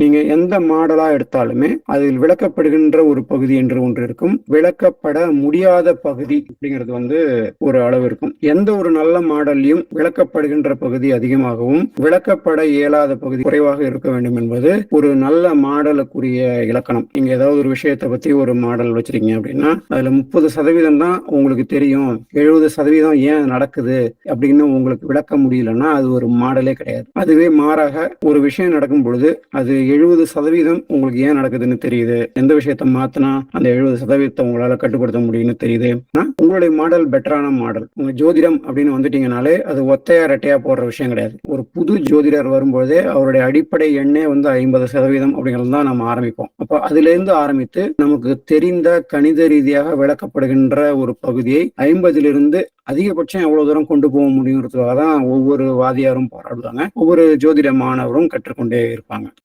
நீங்க எந்த மாடலா எடுத்தாலுமே அதில் விளக்கப்படுகின்ற ஒரு பகுதி என்று ஒன்று இருக்கும். விளக்கப்பட முடியாத பகுதி அப்படிங்கிறது வந்து ஒரு அளவு இருக்கும். எந்த ஒரு நல்ல மாடல்லையும் விளக்கப்படுகின்ற பகுதி அதிகமாகவும் விளக்கப்பட இயலாத பகுதி குறைவாக இருக்க வேண்டும் என்பது ஒரு நல்ல மாடலுக்குரிய இலக்கணம். நீங்க ஏதாவது ஒரு விஷயத்தை பத்தி ஒரு மாடல் வச்சிருக்கீங்க அப்படின்னா அதுல முப்பது சதவீதம் தான் உங்களுக்கு தெரியும். எழுபது சதவீதம் ஏன் நடக்குது அப்படின்னு உங்களுக்கு விளக்க முடியலன்னா அது ஒரு மாடலே கிடையாது. அதுவே மாறாக ஒரு விஷயம் நடக்கும் பொழுது அது எழுபது சதவீதம் உங்களுக்கு ஏன் நடக்குதுன்னு தெரியுது? எந்த விஷயத்த மாத்தினா அந்த எழுபது சதவீதத்தை உங்களால கட்டுப்படுத்த முடியும்னு தெரியுது? உங்களுடைய மாடல் பெட்டரான மாடல். உங்க ஜோதிடம் அப்படின்னு வந்துட்டீங்கனாலே அது ஒத்தையா ரெட்டையா போடுற விஷயம் கிடையாது. ஒரு புது ஜோதிடர் வரும்பொழுதே அவருடைய அடிப்படை எண்ணே வந்து ஐம்பது சதவீதம் அப்படிங்கிறது தான் நம்ம ஆரம்பிப்போம். அப்போ அதுல இருந்து ஆரம்பித்து நமக்கு தெரிந்த கணித ரீதியாக விளக்கப்படுகின்ற ஒரு பகுதியை ஐம்பதிலிருந்து அதிகபட்சம் எவ்வளவு தூரம் கொண்டு போக முடியுங்கிறதுக்காக தான் ஒவ்வொரு வாதியாரும் போராடுவாங்க. ஒவ்வொரு ஜோதிட மாணவரும் கற்றுக்கொண்டே இருப்பாங்க.